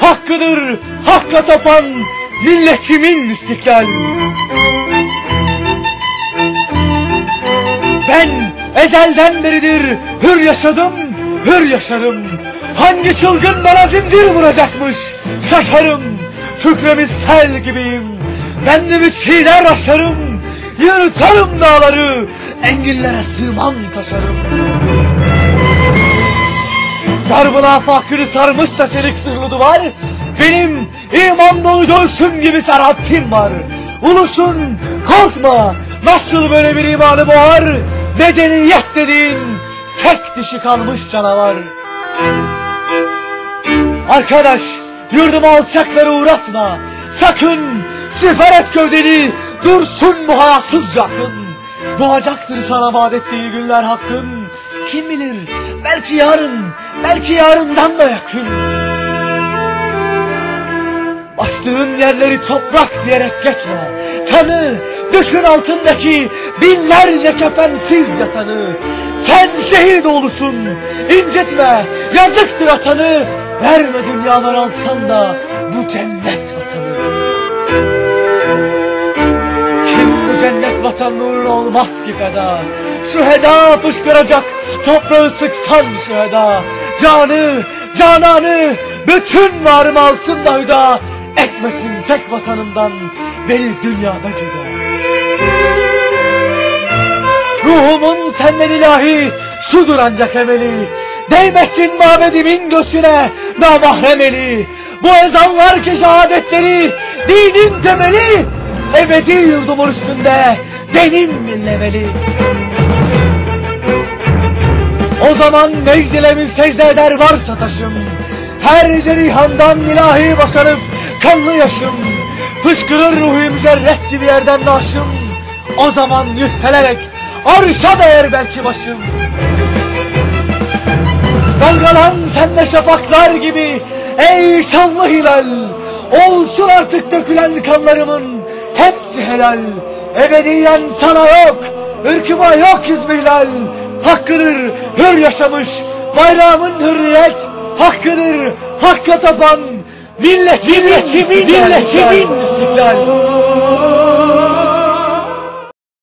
Hakkıdır, hakka tapan milletimin istiklal. Ben ezelden beridir hür yaşadım, hür yaşarım. Hangi çılgın bana zincir vuracakmış, şaşarım. Kükremiz sel gibiyim, kendimi çiğner aşarım. Yırtarım dağları, engillere sığmam taşarım. Garbına fakiri sarmışsa çelik sırlı duvar, benim iman dolu göğsüm gibi serhattim var. Ulusun korkma, nasıl böyle bir imanı boğar, medeniyet dediğin tek dişi kalmış canavar. Arkadaş, yurdumu alçaklara uğratma, sakın siper et dursun muhasızca akın. Doğacaktır sana vaat ettiği günler hakkın. Kim bilir belki yarın, belki yarından da yakın. Bastığın yerleri toprak diyerek geçme. Tanı, düşün altındaki binlerce kefensiz yatanı. Sen şehit oğlusun, incitme, yazıktır atanı. Verme dünyalar alsan da bu cennet vatanı. Cennet vatan uğruna olmaz ki feda. Şu heda fışkıracak toprağı sıksan şu heda. Canı, cananı, bütün varım altında hüda Etmesin tek vatanımdan beni dünyada cüda. Ruhumun senden ilahi şudur ancak emeli. Değmesin mabedimin göğsüne namahrem eli Bu ezanlar ki şehadetleri dinin temeli Ebedi yurdumun üstünde benim millemeli O zaman mecdilemin secde eder varsa taşım Her cerihandan ilahi başarıp kanlı yaşım. Fışkırır ruhu mücerret gibi yerden naşım O zaman yükselerek arşa değer belki başım. Dalgalan sen de şafaklar gibi ey şanlı hilal Olsun artık dökülen kanlarımın hepsi helal. Ebediyen sana yok, ırkıma yok izmihlal Hakkıdır hür yaşamış. Bayrağımın hürriyet Hakkıdır. Hakka tapan milletimin, milletimin, milletimin istiklal